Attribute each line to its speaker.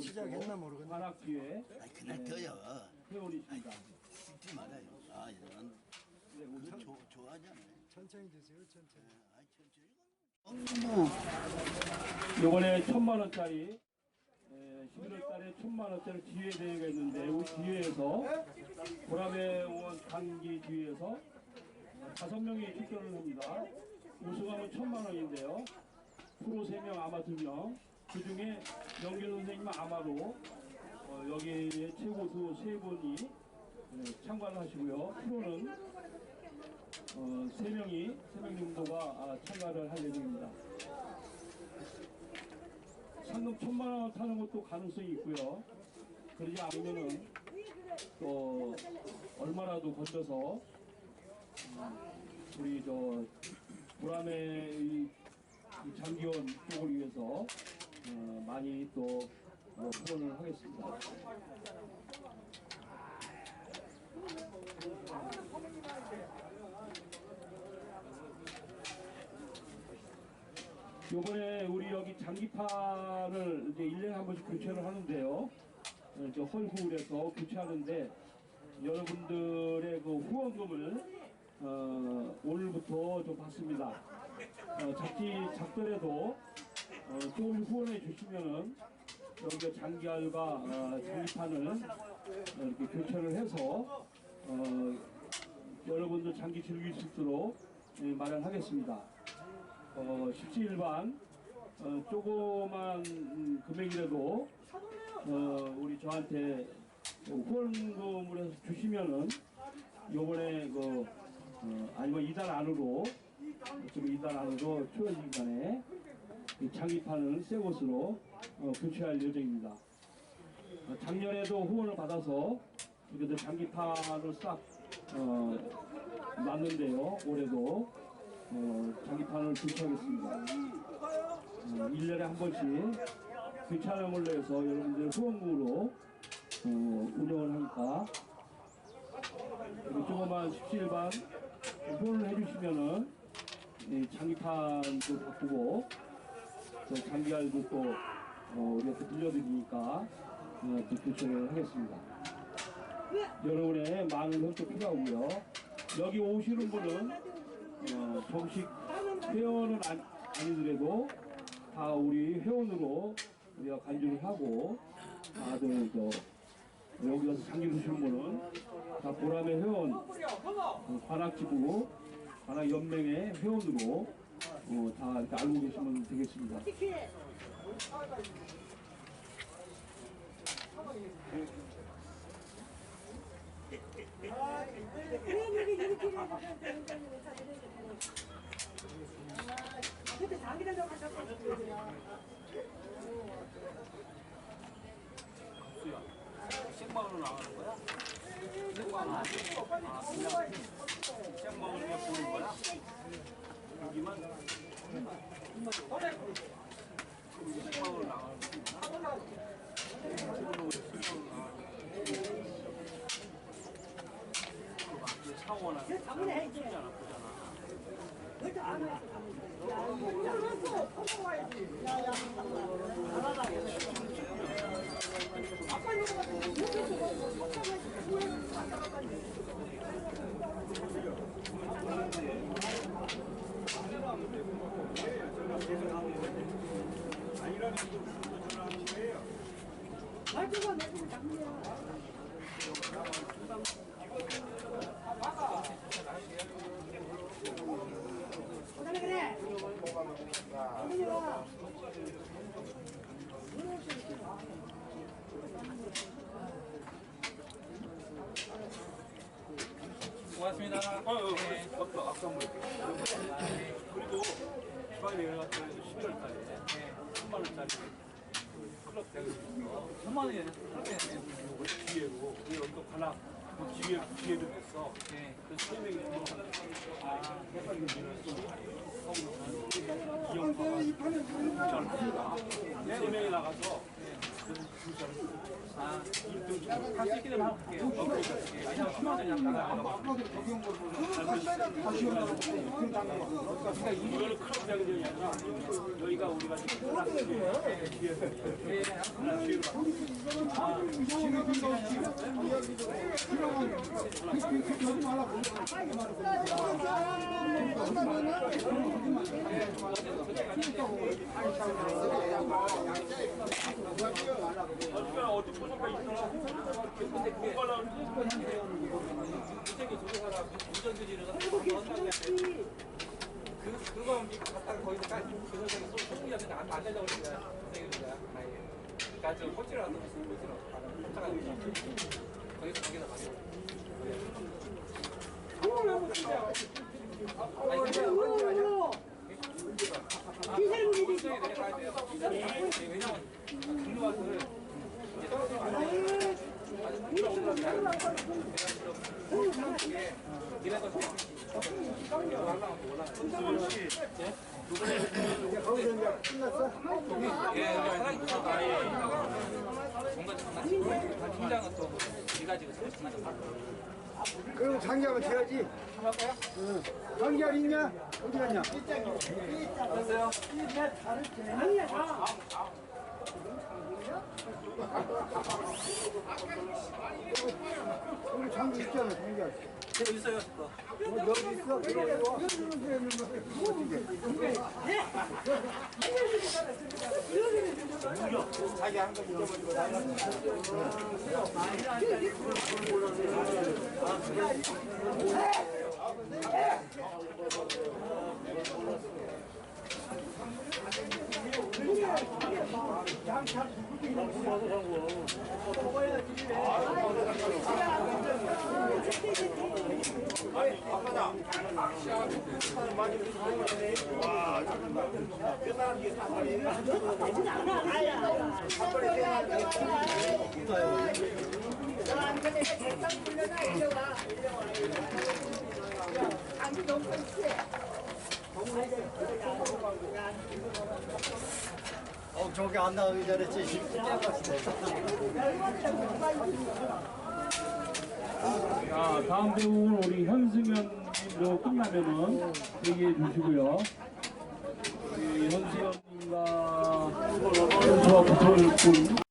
Speaker 1: 시작했나 모르겠네.
Speaker 2: 관악 뒤에
Speaker 3: 아니 그날 떠요.
Speaker 2: 회원이십니다.
Speaker 3: 죽지 말아요. 아 이런
Speaker 2: 네, 우선
Speaker 3: 저 좋아하잖아요.
Speaker 1: 천천히 드세요, 천천히.
Speaker 3: 아 천천히. 뭐
Speaker 2: 요번에 천만 원짜리 11월 달에 천만 원짜리 기회 대회가 있는데 이 기회에서 보람의 원 강기 뒤에서 다섯 명이 출전을 합니다. 우승하면 천만 원인데요. 프로 3명, 아마 2명. 그 중에 영길 선생님은 아마로 어, 여기에 최고수 세 분이 네, 참가를 하시고요. 프로는 어, 3명이, 3명 정도가 아, 참가를 할 예정입니다. 상금 천만 원 타는 것도 가능성이 있고요. 그러지 않으면은 또 얼마라도 건져서 음, 우리 저 보람의 이, 이 장기원 쪽을 위해서 어, 많이 또 어, 후원을 하겠습니다. 요번에 우리 여기 장기판을 이제 1년에 한 번씩 교체를 하는데요. 어, 이제 헐후울에서 교체하는데 여러분들의 그 후원금을 어, 오늘부터 좀 받습니다. 어, 작지 작더라도 어, 조금 후원해 주시면은 여기가 장기알과 어, 장기판을 어, 이렇게 교체를 해서 어, 여러분들 장기 즐길 수 있도록 예, 마련하겠습니다. 어, 십시일반 어, 조그만 음, 금액이라도 어, 우리 저한테 후원금을 해서 주시면은 요번에 그 어, 아니면 이달 안으로 지금 이달 안으로 초여진간에 이 장기판을 새 것으로 어, 교체할 예정입니다. 어, 작년에도 후원을 받아서 이렇게 장기판을 싹 어, 놨는데요. 올해도 어, 장기판을 교체하겠습니다. 어, 1년에 한 번씩 걸로 해서 여러분들 후원금으로 어, 운영을 하니까 이렇게 조그만 17반 후원을 해주시면은 이 장기판도 바꾸고 또 장기알도 또 어, 우리가 또 들려드리니까 어, 또 교체를 하겠습니다. 여러분의 많은 협조 필요하고요. 여기 오시는 분은 어, 정식 회원은 아니, 아니더라도 다 우리 회원으로 우리가 간주를 하고 다들 저 여기 와서 장기 주시는 분은 다 보람의 회원 어, 관악지부 관악연맹의 회원으로 어, 다 이렇게 알고 계시면 되겠습니다.
Speaker 4: 그때 장기라도 가셨거든요.
Speaker 5: 생방으로 나가는 거야? 생방으로 아, 그냥 그냥 보는 거야? 여기만 생방으로 나가는 거야? 사원하고
Speaker 4: 장문에
Speaker 5: 쉽지 않아 보잖아.
Speaker 4: 그때 안 해서 가면 아빠 이거 같은 거 말투가 내주면 장문이야. 그래 그래. 장문이 와.
Speaker 5: 고맙습니다. 어, 어, 네. 아까 아까 뭐 그리고 내려갔을 때 11월 달에 3만 원짜리 그 클럽 대회 있어. 3만 원이 아니라 클럽 대회 기회로 우리 여기 또 관악 뭐 기회 기회도 됐어. 그래서 세 명이 들어간 아, 해설 유지를 이영파가 진짜를 합니다. 세 명이 나가서 진짜를 아, 1등 할수 있게 되면 할게요. 왜냐면 10만 원이 나가요.
Speaker 2: 이거는 클럽 대회전이 아니라
Speaker 5: 그거 갖다가 거기서 까지 그 선생님 소- 소금이한테 안, 안 되려고 그러니까 선생님이가 아예 그러니까 저 꼴찌를 안 넣고 꼴찌를 쫓아가 거기서 거기다 맞고 아니 근데 운전이 내려가야 돼요 왜냐면 중요한 이제 떨어지면 이래서 예, 사랑이 붙어서 아예 뭔가 장난 팀장은 또 네가 지금 설치만
Speaker 1: 그럼 장기하면 돼야지. 응. 장기할 있냐? 어디 갔냐? 우리 장기 있잖아, 장기할.
Speaker 5: 제가 있어요 또.
Speaker 1: 어, 여기 있어? 양참 들어와. 어, 저기 안 나가기 전에 제
Speaker 2: 자, 다음 배우는 우리 현승현님으로 끝나면은 얘기해 주시고요. 현승현님과 현수와 붙어있군